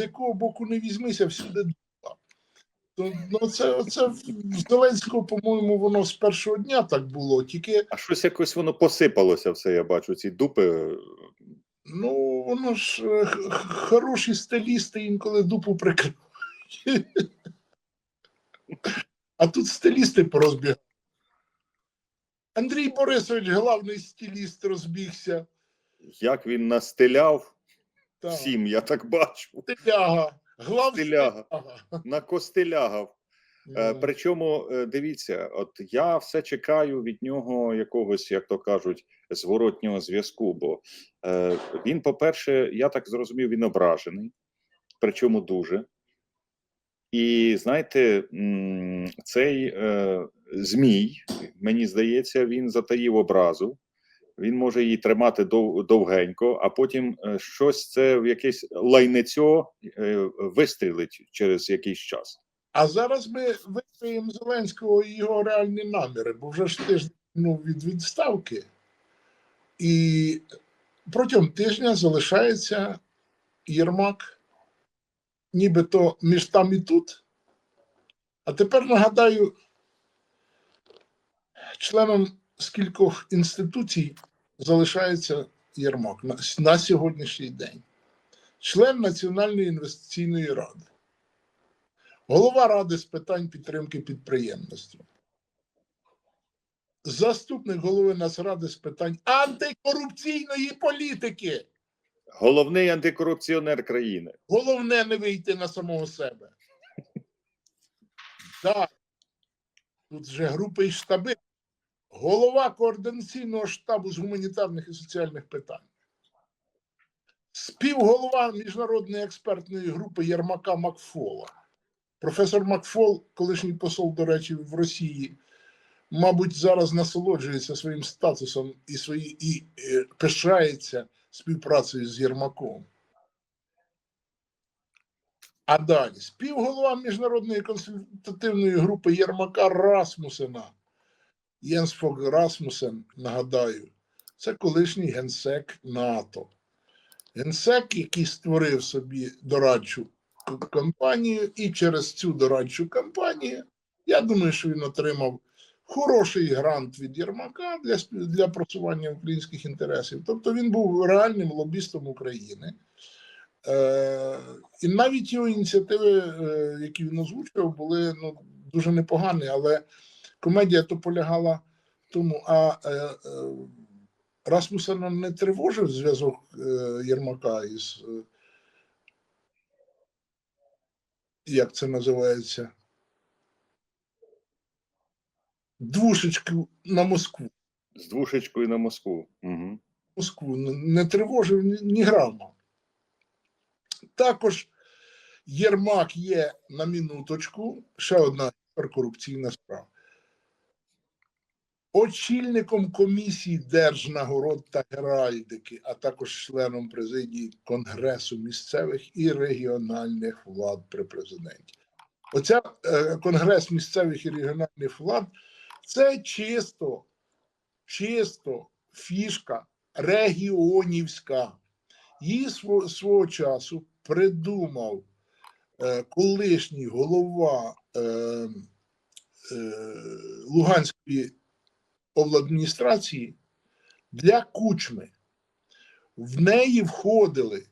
з якого боку не візьмися, всюди. Ну, це, це в Зеленського, по-моєму, воно з першого дня так було. Тільки А щось якось воно посипалося все, я бачу, ці дупи. ну, воно ж е, хороші стилісти інколи дупу прикривають. А тут стилісти порозбігали. Андрій Борисович, головний стиліст, розбігся. Як він настеляв Так. всім, я так бачу. Стиляга. Глав Стиляга. стиляга. Накостелягав. Е, Ну, Причому е, дивіться, от я все чекаю від нього якогось, як то кажуть, зворотнього зв'язку. Бо е, він, по-перше, я так зрозумів, він ображений, причому дуже. І знаєте, цей е, змій, мені здається, він затаїв образу. Він може її тримати дов, довгенько, а потім е, щось це в якесь лайнецьо е, вистрілить через якийсь час. А зараз ми викриємо Зеленського і його реальні наміри, бо вже ж тиждень ну, від відставки. І протягом тижня залишається Єрмак, нібито між там і тут. А тепер нагадаю, членом скількох інституцій залишається Єрмак на, на сьогоднішній день. Член Національної інвестиційної ради голова ради з питань підтримки підприємництва, заступник голови Нацради з питань антикорупційної політики. Головний антикорупціонер країни. Головне не вийти на самого себе. Так. Тут вже групи і штаби. Голова координаційного штабу з гуманітарних і соціальних питань. Співголова міжнародної експертної групи Єрмака Макфола. Професор Макфол, колишній посол, до речі, в Росії, мабуть, зараз насолоджується своїм статусом і, свої, і е, пишається співпрацею з Єрмаком. А далі співголова міжнародної консультативної групи Єрмака Расмусена. Єнс Фог Расмусен, нагадаю, це колишній генсек НАТО. Генсек, який створив собі дорадчу компанію, і через цю дорадчу компанію, я думаю, що він отримав хороший грант від Єрмака для, для просування українських інтересів. Тобто він був реальним лобістом України. Е, і навіть його ініціативи, е, які він озвучував, були ну, дуже непогані, але комедія то полягала в тому, а е, е, Расмусена не тривожив зв'язок е, Єрмака із, е, як це називається, двушечку на Москву. З двушечкою на Москву. Угу. Москву не- не тривожив ні, ні грама. Також Єрмак є на минуточку, ще одна корупційна справа. Очільником комісії держнагород та геральдики, а також членом президії Конгресу місцевих і регіональних влад при президенті. Оця е, Конгрес місцевих і регіональних влад це чисто, чисто фішка регіонівська. Її сво- свого часу придумав е, колишній голова е, е, Луганської обладміністрації для кучми. В неї входили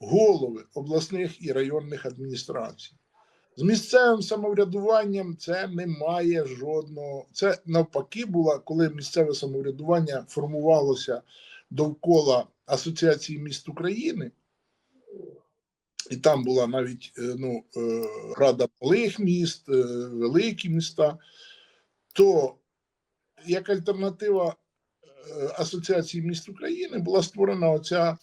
голови обласних і районних адміністрацій. З місцевим самоврядуванням це не має жодного. Це навпаки була, коли місцеве самоврядування формувалося довкола Асоціації міст України, і там була навіть е, ну, е, Рада малих міст, е, великі міста, то як альтернатива е, Асоціації міст України була створена оця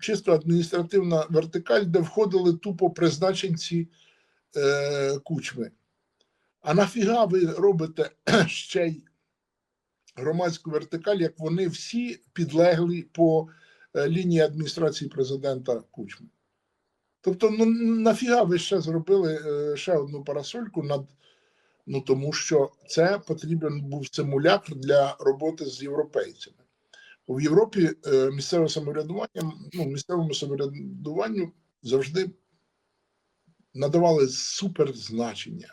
чисто адміністративна вертикаль, де входили тупо призначенці е, кучми. А нафіга ви робите ще й громадську вертикаль, як вони всі підлегли по е, лінії адміністрації президента Кучми? Тобто, ну нафіга ви ще зробили е, ще одну парасольку над. Ну тому що це потрібен був симулятор для роботи з європейцями. В Європі е, місцеве самоврядування, ну, місцевому самоврядуванню завжди надавали суперзначення.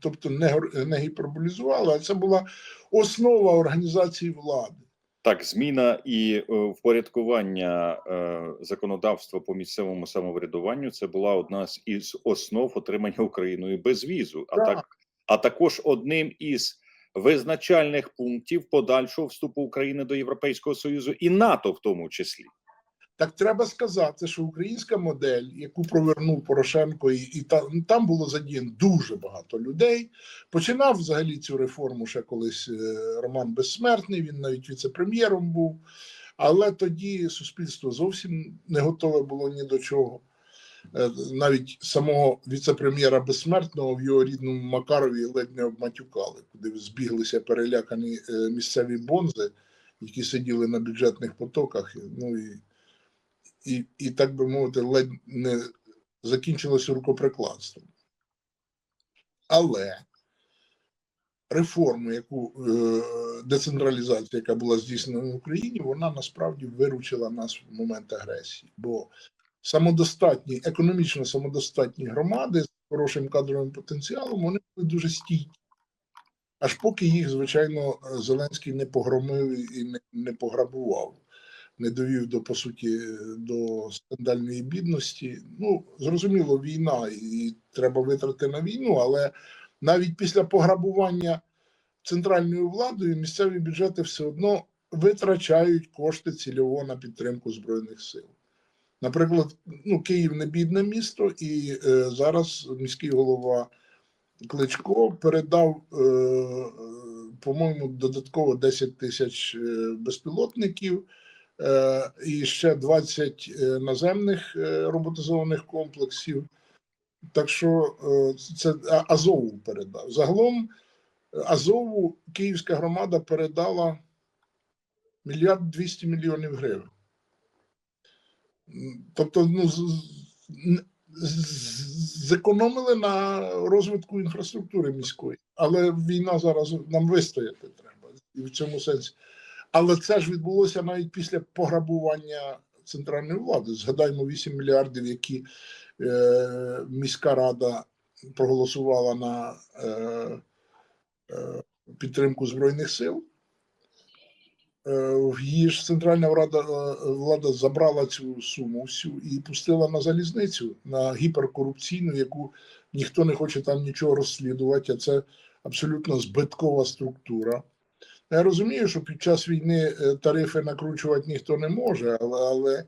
Тобто не, не гіперболізували, а це була основа організації влади. Так, зміна і е, впорядкування е, законодавства по місцевому самоврядуванню це була одна з із основ отримання Україною безвізу, а Так. так а також одним із визначальних пунктів подальшого вступу України до Європейського союзу і НАТО, в тому числі. Так треба сказати, що українська модель, яку провернув Порошенко, і, і там, там було задіяно дуже багато людей. Починав взагалі цю реформу ще колись е, Роман Безсмертний. Він навіть віце-прем'єром був. Але тоді суспільство зовсім не готове було ні до чого. Е, Навіть самого віце-прем'єра безсмертного в його рідному Макарові ледь не обматюкали, куди збіглися перелякані е, місцеві бонзи, які сиділи на бюджетних потоках. Ну і і, і так би мовити, ледь не закінчилося рукоприкладством. Але реформу, яку е, децентралізація, яка була здійснена в Україні, вона насправді виручила нас в момент агресії. Бо самодостатні, економічно самодостатні громади з хорошим кадровим потенціалом, вони були дуже стійкі. Аж поки їх, звичайно, Зеленський не погромив і не, не пограбував не довів до по суті до скандальної бідності. Ну зрозуміло, війна і треба витрати на війну, але навіть після пограбування центральною владою місцеві бюджети все одно витрачають кошти цільово на підтримку збройних сил. Наприклад, ну Київ не бідне місто, і е, зараз міський голова Кличко передав, е, по-моєму, додатково 10 тисяч е, безпілотників е, і ще 20 е, наземних е, роботизованих комплексів. Так що е, це Азову передав. Загалом Азову Київська громада передала мільярд 200 мільйонів гривень. Тобто, ну, зекономили на розвитку інфраструктури міської, але війна зараз нам вистояти треба і в цьому сенсі. Але це ж відбулося навіть після пограбування центральної влади. Згадаймо 8 мільярдів, які е, міська рада проголосувала на е, е, підтримку збройних сил. Е, її ж центральна влада, е, влада забрала цю суму всю і пустила на залізницю на гіперкорупційну, яку ніхто не хоче там нічого розслідувати. А це абсолютно збиткова структура. Я розумію, що під час війни е, тарифи накручувати ніхто не може, але, але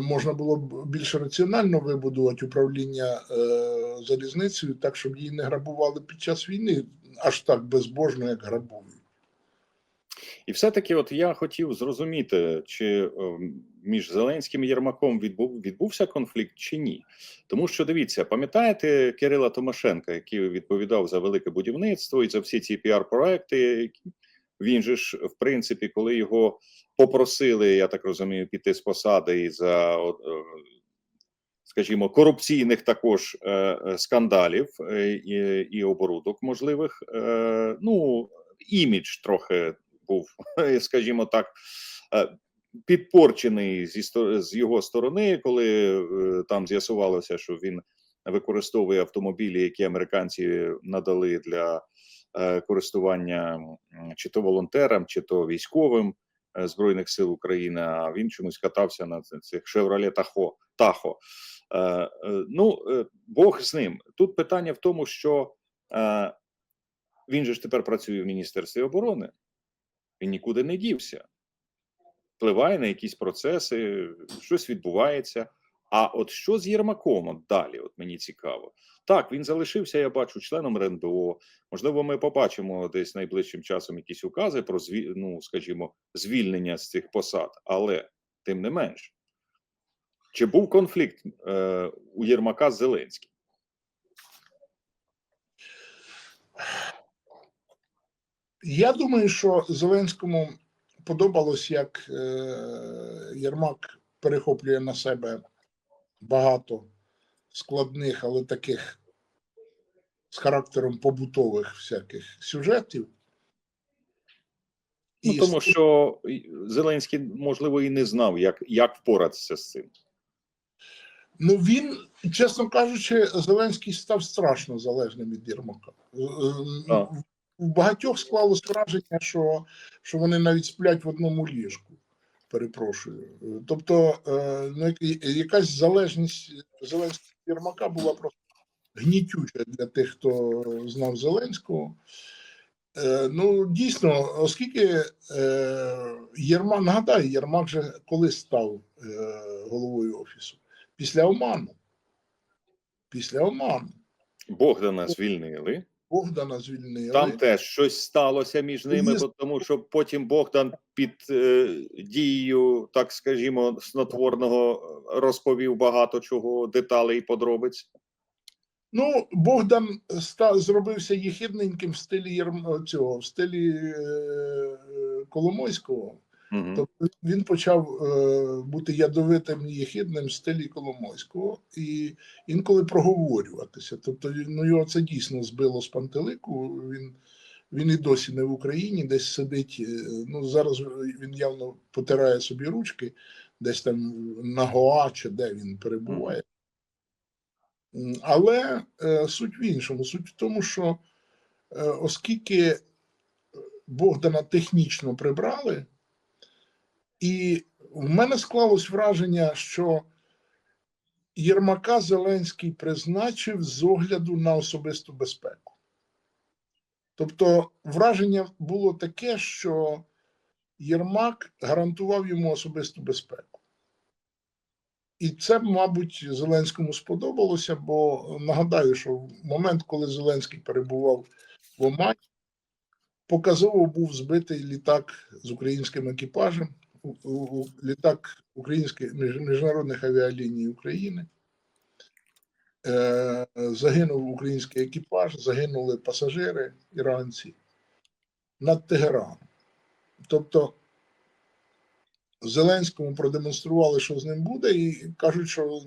можна було б більш раціонально вибудувати управління е, залізницею так, щоб її не грабували під час війни, аж так безбожно, як грабують. І все-таки, от я хотів зрозуміти, чи е, між Зеленським і Єрмаком відбув відбувся конфлікт чи ні. Тому що дивіться, пам'ятаєте Кирила Тимошенка, який відповідав за велике будівництво і за всі ці піар-проекти. Він же ж, в принципі, коли його попросили, я так розумію, піти з посади і за, е, скажімо, корупційних також е, е, скандалів і, оборудок можливих, ну імідж трохи був, скажімо так, е, підпорчений зі з його сторони, коли е, там з'ясувалося, що він використовує автомобілі, які американці надали для е, користування чи то волонтерам, чи то військовим збройних сил України. А він чомусь катався на цих Chevrolet Tahoe. Tahoe. Е, е, Ну, Бог з ним. Тут питання в тому, що він же ж тепер працює в Міністерстві оборони. Він нікуди не дівся. Впливає на якісь процеси, щось відбувається. А от що з Єрмаком от далі? От мені цікаво. Так, він залишився, я бачу, членом РНБО. Можливо, ми побачимо десь найближчим часом якісь укази про ну, скажімо, звільнення з цих посад, але тим не менш, чи був конфлікт е, у Єрмака з Зеленським? Я думаю, що Зеленському подобалось, як е, Єрмак перехоплює на себе багато складних, але таких з характером побутових всяких сюжетів. Ну, І тому що Зеленський, можливо, і не знав, як, як впоратися з цим. Ну він, чесно кажучи, Зеленський став страшно залежним від Єрмака. Е, е, Так. У багатьох склалось враження, що, що вони навіть сплять в одному ліжку. Перепрошую. Тобто, е, ну, якась залежність Зеленського Єрмака була просто гнітюча для тих, хто знав Зеленського. Е, Ну, дійсно, оскільки е, Єрмак, нагадаю, Єрмак же коли став головою офісу? Після Оману. Після Оману. Богдана звільнили. Богдана звільнили. Там теж щось сталося між ними, Є- бо тому що потім Богдан під е, дією, так скажімо, снотворного е, розповів багато чого, деталей і подробиць. Ну, Богдан ста, зробився єхидненьким в стилі Єрм... цього, в стилі е, е, Коломойського. Угу. Тобто він почав е, бути ядовитим і єхидним в стилі Коломойського і інколи проговорюватися. Тобто, ну його це дійсно збило з пантелику. Він, він і досі не в Україні, десь сидить. е, Ну зараз він явно потирає собі ручки, десь там на Гоа чи де він перебуває. Але е, суть в іншому. Суть в тому, що е, оскільки Богдана технічно прибрали, і в мене склалось враження, що Єрмака Зеленський призначив з огляду на особисту безпеку. Тобто, враження було таке, що Єрмак гарантував йому особисту безпеку. І це, мабуть, Зеленському сподобалося, бо нагадаю, що в момент, коли Зеленський перебував в Омані, показово був збитий літак з українським екіпажем, літак українських міжнародних авіаліній України. Е, загинув український екіпаж, загинули пасажири іранці над Тегераном. Тобто Зеленському продемонстрували, що з ним буде, і кажуть, що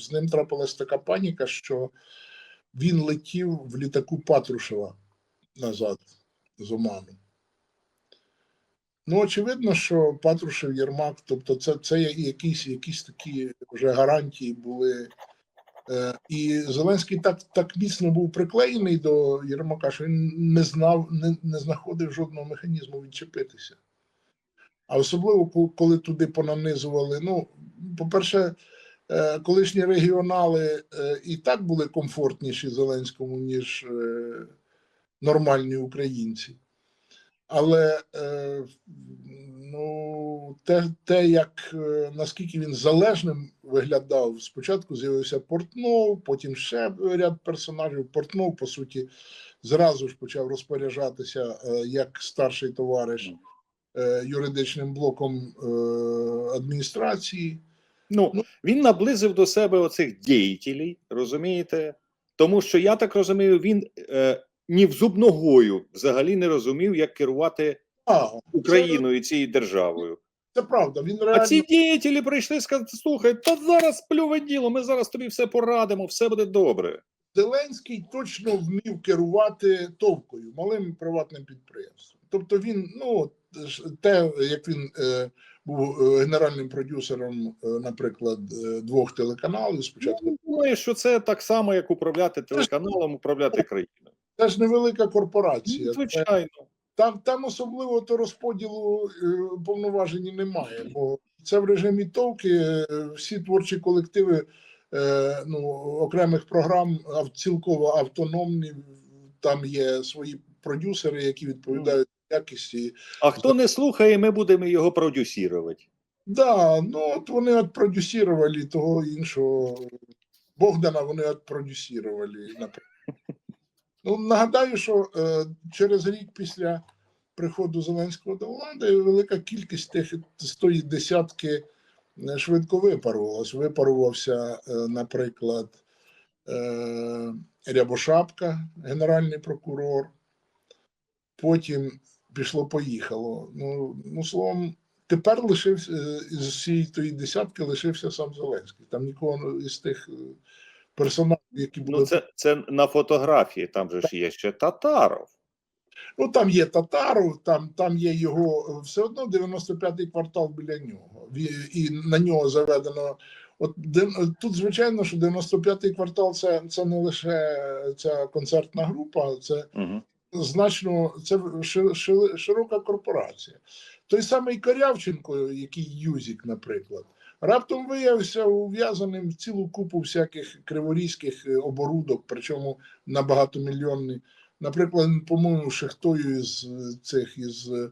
з ним трапилась така паніка, що він летів в літаку Патрушева назад з Оману. Ну, очевидно, що Патрушев Єрмак, тобто це, це якісь, якісь такі вже гарантії були. Е, і Зеленський так, так міцно був приклеєний до Єрмака, що він не знав, не, не знаходив жодного механізму відчепитися. А особливо, коли туди понанизували. Ну, по-перше, е, колишні регіонали е, і так були комфортніші Зеленському, ніж нормальні українці. Але е, ну, те, те, як е, наскільки він залежним виглядав, спочатку з'явився Портнов, потім ще ряд персонажів. Портнов, по суті, зразу ж почав розпоряджатися е, як старший товариш е, юридичним блоком е, адміністрації. Ну, Ну. він наблизив до себе оцих діятелів, розумієте? Тому що я так розумію, він е, ні в зубногою взагалі не розумів, як керувати А, Україною цією державою. Це, правда. Він А реально ці діятелі прийшли і сказати: слухай, та зараз плюве діло, ми зараз тобі все порадимо, все буде добре. Зеленський точно вмів керувати товкою, малим приватним підприємством. Тобто він, ну те, як він е, був е, генеральним продюсером, е, наприклад, е, двох телеканалів спочатку. Ну, думаю, що це так само, як управляти телеканалом, управляти країною. Це ж невелика корпорація. Ну, звичайно. Там, там особливо то розподілу е, повноважень немає, бо це в режимі товки. е, Всі творчі колективи е, ну, окремих програм цілково автономні. Там є свої продюсери, які відповідають якісті. А хто не слухає, ми будемо його продюсірувати. Да, ну от вони от продюсірували того іншого Богдана, вони от продюсірували. наприклад. Ну, нагадаю, що е, через рік після приходу Зеленського до влади велика кількість тих з тої десятки е, швидко випарувалась. Випарувався, е, наприклад, е, Рябошапка, генеральний прокурор. Потім пішло-поїхало. Ну, ну, словом, тепер лишився е, із всієї тої десятки лишився сам Зеленський. Там нікого із тих персонажів, які були Ну, це, це на фотографії, там же ж є ще Татаров. Ну там є Татаров, там, там є його все одно 95-й квартал біля нього. І на нього заведено От тут, звичайно, що 95-й квартал це, це не лише ця концертна група, це Угу. значно це ши- ши- широка корпорація. Той самий Корявченко, який Юзік, наприклад, раптом виявився ув'язаним в цілу купу всяких криворізьких е, оборудок, причому на багатомільйонні. Наприклад, по-моєму, шахтою із е, цих із е,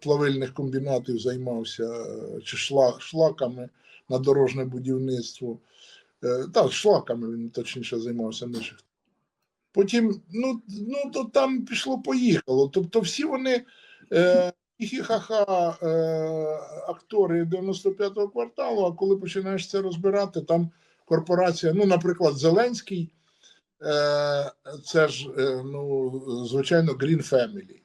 плавильних комбінатів займався е, чи шла, шлаками на дорожне будівництво. Е, так, шлаками він точніше займався, не шахтою. Потім, ну, ну то там пішло поїхало. Тобто, всі вони е, хі-ха-ха е, актори 95-го кварталу, а коли починаєш це розбирати, там корпорація, ну, наприклад, Зеленський, е, це ж, е, ну, звичайно, Green Family.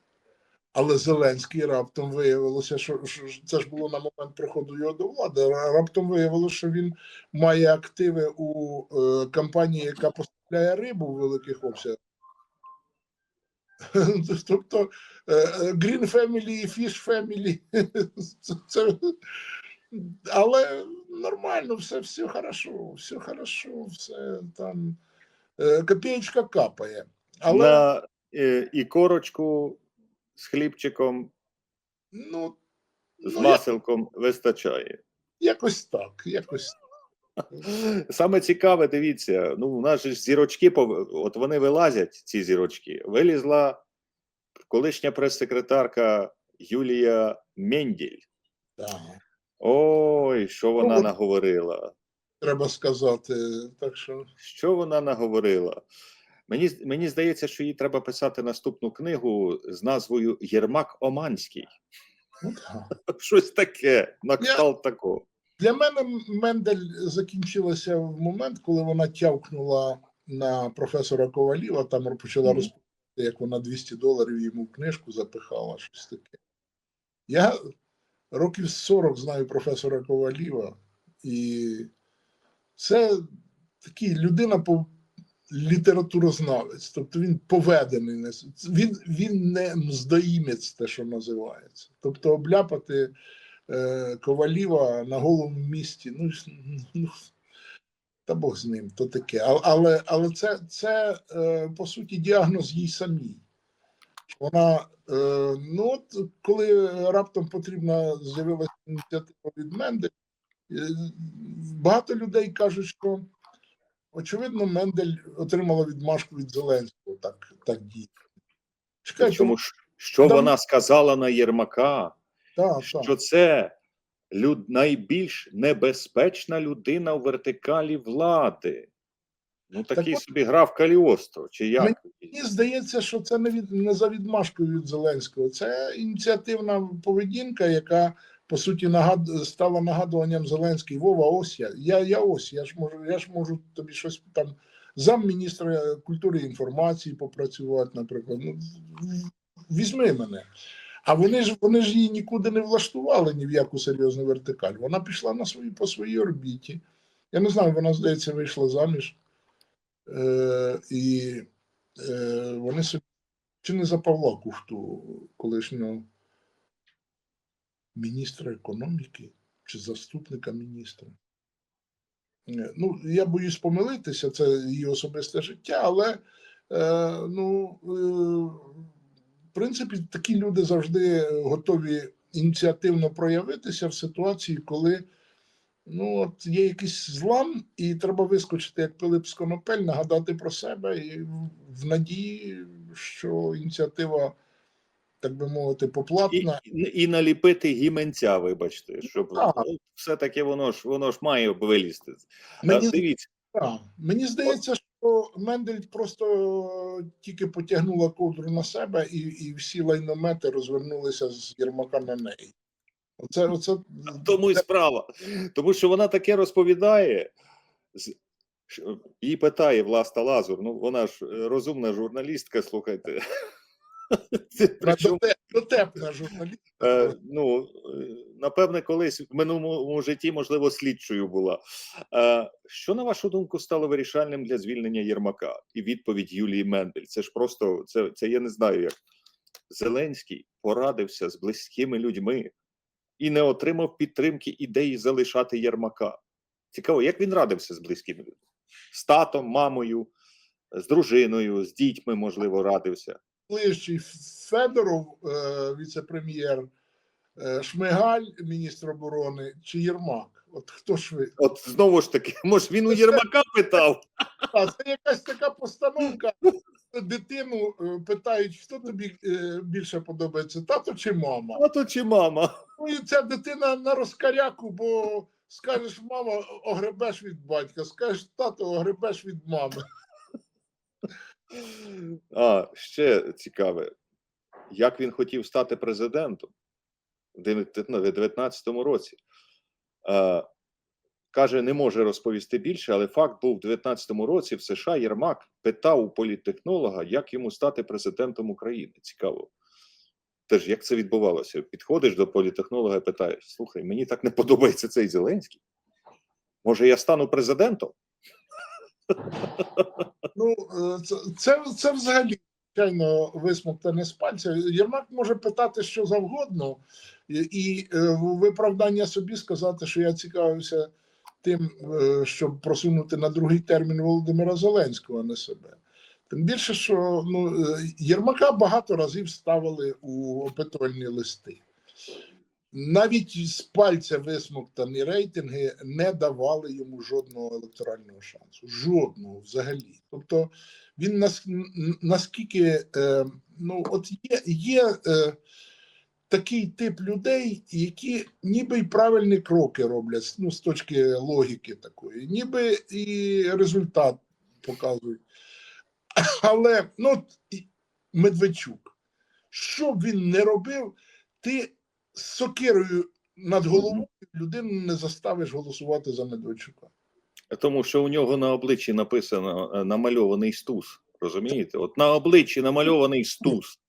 Але Зеленський раптом виявилося, що, що це ж було на момент приходу його до влади. Раптом виявилося, що він має активи у е, компанії, яка поставляє рибу в великих обсягах. Тобто е, Green Family і Fish Family. це, але нормально, все, все хорошо, все хорошо, все там е, копієчка капає. Але На е, і корочку з хлібчиком, ну, з ну, маселком вистачає. якось так, якось Саме цікаве, дивіться, ну у нас же ж зірочки, от вони вилазять, ці зірочки. Вилізла колишня прес-секретарка Юлія Менділь. так. Ой, що вона от- наговорила. Треба сказати. Так що Що вона наговорила? Мені, мені здається, що їй треба писати наступну книгу з назвою Єрмак Оманський. ну, так. Щось таке, на кшталт такого. Для мене Мендель закінчилася в момент, коли вона тявкнула на професора Коваліва, там почала Мгм. розповідати, як вона 200 доларів йому в книжку запихала, щось таке. Я років 40 знаю професора Коваліва, і це такий людина по літературознавець, тобто він поведений. Він, він не мздоїмець, те, що називається. Тобто обляпати Коваліва на голому місці. Ну, ну та Бог з ним, то таке. Але, але це, це е, по суті діагноз їй самій. Вона, е, ну от коли раптом потрібна з'явилася ініціатива від Мендель, е, багато людей кажуть, що очевидно Мендель отримала відмашку від Зеленського так, так діяти. Чекайте, Чому що Да. вона сказала на Єрмака? Так, що так. це люд, найбільш небезпечна людина у вертикалі влади. Ну, такий от- собі грав Каліостро, чи як? Мені здається, що це не від не за відмашкою від Зеленського. Це ініціативна поведінка, яка по суті нагад... стала нагадуванням Зеленський. Вова, ось я. Я, я ось. Я ж можу, я ж можу тобі щось там замміністра культури і інформації попрацювати, наприклад. Ну, візьми мене. А вони ж вони ж її нікуди не влаштували ні в яку серйозну вертикаль. Вона пішла на свої по своїй орбіті. Я не знаю, вона, здається, вийшла заміж. Е, і е, вони собі чи не за Павла Кухту, колишнього міністра економіки чи заступника міністра. Е, Ну, я боюсь помилитися, це її особисте життя, але е, ну, е, принципі, такі люди завжди готові ініціативно проявитися в ситуації, коли ну, от є якийсь злам, і треба вискочити, як Пилип з Конопель, нагадати про себе і в- надії, що ініціатива, так би мовити, поплатна. і, і наліпити гіменця, вибачте, щоб Так. ну, все-таки воно ж воно ж має вилізти. Мені, дивіться, так, мені здається, що Мендель просто тільки потягнула ковдру на себе, і, і всі лайномети розвернулися з Єрмака на неї. Оце, оце тому і справа. Тому що вона таке розповідає. Її питає Власта Лазур. Ну, вона ж е, розумна журналістка, слухайте. Це причому дотепна журналістка. Е, ну, е, напевне, колись в минулому житті, можливо, слідчою була. Е, що, на вашу думку, стало вирішальним для звільнення Єрмака? І відповідь Юлії Мендель. Це ж просто, це, це я не знаю як. Зеленський порадився з близькими людьми, і не отримав підтримки ідеї залишати Єрмака. Цікаво, як він радився з близькими людьми? З татом, мамою, з дружиною, з дітьми, можливо, радився. Ближчий Федоров, е, віце-прем'єр, е, Шмигаль, міністр оборони, чи Єрмак? От хто ж ви? От знову ж таки, може, він у Єрмака питав. А це якась така постановка. Дитину е, питають, хто тобі більше подобається, тато чи мама? Тато чи мама? Ну і ця дитина на розкаряку, бо скажеш, мама, огребеш від батька, скажеш, тато, огребеш від мами. А ще цікаве, як він хотів стати президентом в 2019 році. Е, каже, не може розповісти більше, але факт був в 2019 році в США Єрмак питав у політтехнолога, як йому стати президентом України. Цікаво. Теж як це відбувалося? Підходиш до політехнолога і питаєш: слухай, мені так не подобається цей Зеленський. Може, я стану президентом? Ну, е, це, це, взагалі звичайно висмоктане з пальця. Єрмак може питати що завгодно, і, е, в виправдання собі сказати, що я цікавився тим, е, щоб просунути на другий термін Володимира Зеленського, а не себе. Тим більше, що ну, Єрмака багато разів ставили у опитувальні листи. Навіть з пальця висмоктані рейтинги не давали йому жодного електорального шансу. Жодного взагалі. Тобто він нас, наскільки е, ну, от є, є е, такий тип людей, які ніби й правильні кроки роблять ну, з точки логіки такої, ніби і результат показують. Але ну, Медведчук, що б він не робив, ти з сокирою над головою людину не заставиш голосувати за Медведчука. Тому що у нього на обличчі написано е, намальований стус. Розумієте? От на обличчі намальований стус.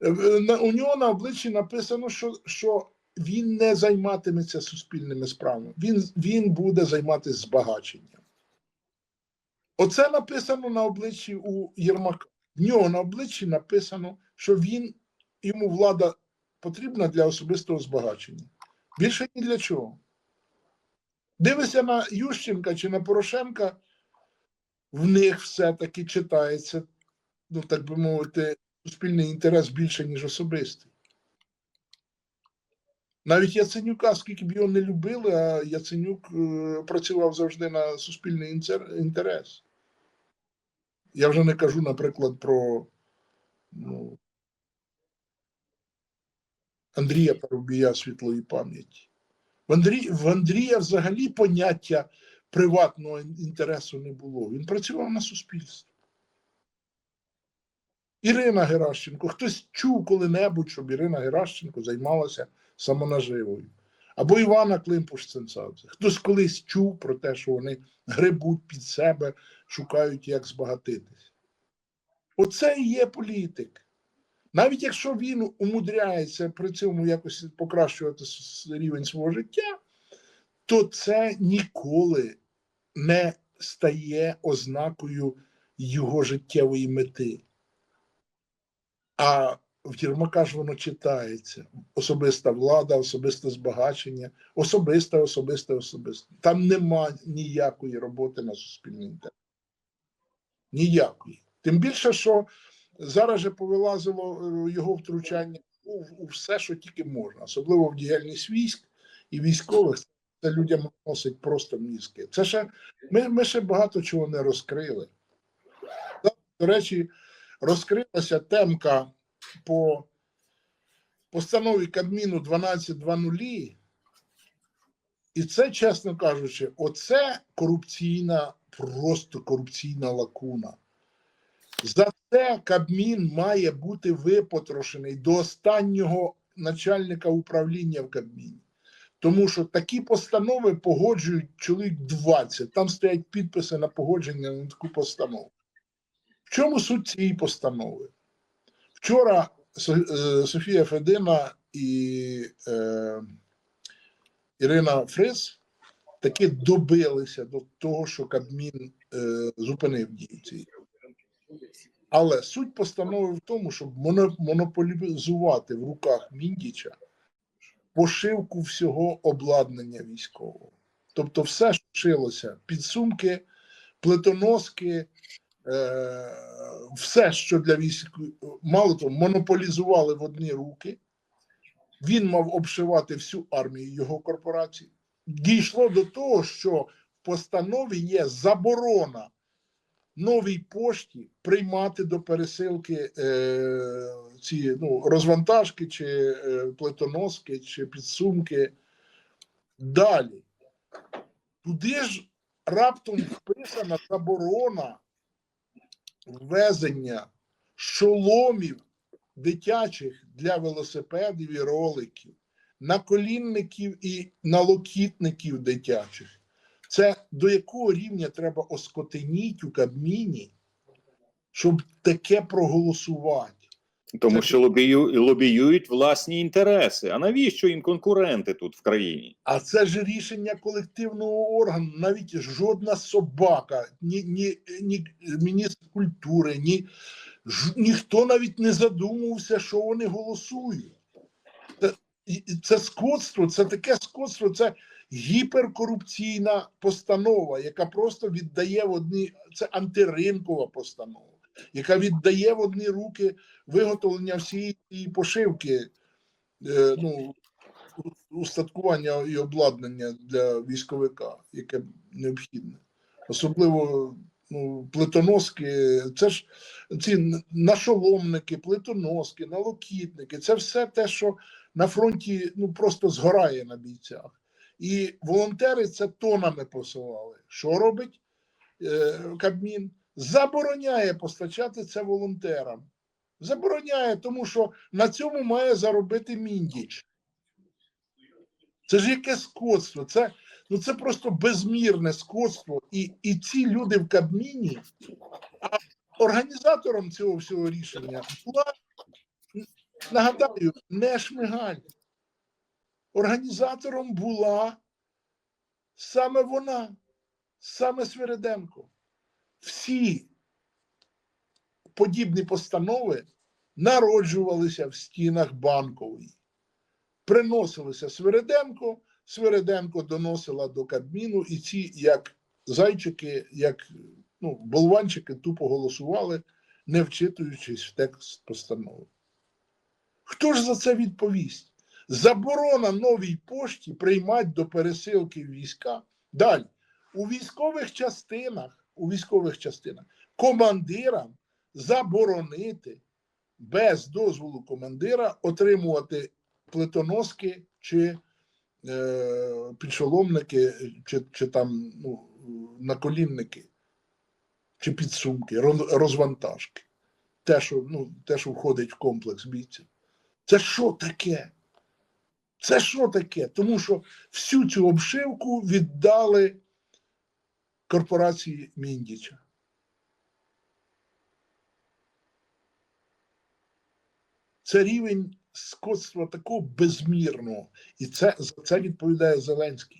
Е, е, У нього на обличчі написано, що, що він не займатиметься суспільними справами. Він, він буде займатися збагаченням. Оце написано на обличчі у Єрмака. В нього на обличчі написано, що він йому влада потрібна для особистого збагачення. Більше ні для чого. Дивися на Ющенка чи на Порошенка, в них все-таки читається, ну так би мовити, суспільний інтерес більше, ніж особистий. Навіть Яценюка, скільки б його не любили, а Яценюк е, працював завжди на суспільний інтерес. Я вже не кажу, наприклад, про ну, Андрія Парубія світлої пам'яті. В, Андрі... в Андрія взагалі поняття приватного інтересу не було. Він працював на суспільство. Ірина Геращенко. Хтось чув коли-небудь, щоб Ірина Геращенко займалася самонаживою. Або Івана Климпуш-Ценцадзе. Хтось колись чув про те, що вони гребуть під себе, шукають, як збагатитись. Оце і є політик. Навіть якщо він умудряється при цьому якось покращувати рівень свого життя, то це ніколи не стає ознакою його життєвої мети. А в Єрмака ж воно читається: особиста влада, особисте збагачення, особисте, особисте, особисте. Там нема ніякої роботи на суспільний інтерес. Ніякої. Тим більше, що зараз же повилазило е, його втручання у, у все, що тільки можна, особливо в діяльність військ і військових. Це людям носить просто мізки. Це ще ми, ми ще багато чого не розкрили. До речі, розкрилася темка по постанові Кабміну 12.2.0. І це, чесно кажучи, оце корупційна, просто корупційна лакуна. За це Кабмін має бути випотрошений до останнього начальника управління в Кабміні. Тому що такі постанови погоджують чоловік 20. Там стоять підписи на погодження на таку постанову. В чому суть цієї постанови? Вчора е, Софія Федина і е, Ірина Фрис таки добилися до того, що Кабмін е, зупинив дії цієї. Але суть постанови в тому, щоб монополізувати в руках Міндіча пошивку всього обладнання військового. Тобто, все, що шилося, підсумки, плитоноски, е, все, що для військ, мало того, монополізували в одні руки. Він мав обшивати всю армію його корпорації. Дійшло до того, що в постанові є заборона новій пошті приймати до пересилки е, ці ну, розвантажки, чи е, плитоноски, чи підсумки. Далі. Туди ж раптом вписана заборона ввезення шоломів дитячих для велосипедів і роликів, наколінників і налокітників дитячих. Це до якого рівня треба оскотеніть у Кабміні, щоб таке проголосувати? Тому що лобію, лобіюють власні інтереси. А навіщо їм конкуренти тут в країні? А це ж рішення колективного органу. Навіть жодна собака, ні, ні, ні міністр культури, ні ж, ніхто навіть не задумувався, що вони голосують. Це, це скотство, це таке скотство, це гіперкорупційна постанова, яка просто віддає в одні, це антиринкова постанова, яка віддає в одні руки виготовлення всієї пошивки. Е, ну, устаткування і обладнання для військовика, яке необхідне. Особливо ну, плитоноски, це ж ці нашоломники, плитоноски, налокітники, це все те, що на фронті ну, просто згорає на бійцях. І волонтери це тонами посилали. Що робить е, Кабмін? Забороняє постачати це волонтерам. Забороняє, тому що на цьому має заробити міндіч. Це ж яке скотство? Це, ну це просто безмірне скотство. І, і ці люди в Кабміні, а організатором цього всього рішення була, нагадаю, не Шмигаль. Організатором була саме вона, саме Свириденко. Всі подібні постанови народжувалися в стінах банкової приносилися Свириденко, Свириденко доносила до Кабміну, і ці, як зайчики, як ну, болванчики, тупо голосували, не вчитуючись в текст постанови. Хто ж за це відповість? Заборона новій пошті приймати до пересилки війська. Далі, у військових частинах, у військових частинах командирам заборонити без дозволу командира отримувати плитоноски чи е, підшоломники, чи, чи там ну, наколінники, чи підсумки, розвантажки. Те, що, ну, те, що входить в комплекс бійця. Це що таке? Це що таке? Тому що всю цю обшивку віддали корпорації Міндіча. Це рівень скотства такого безмірного. І це, за це відповідає Зеленський.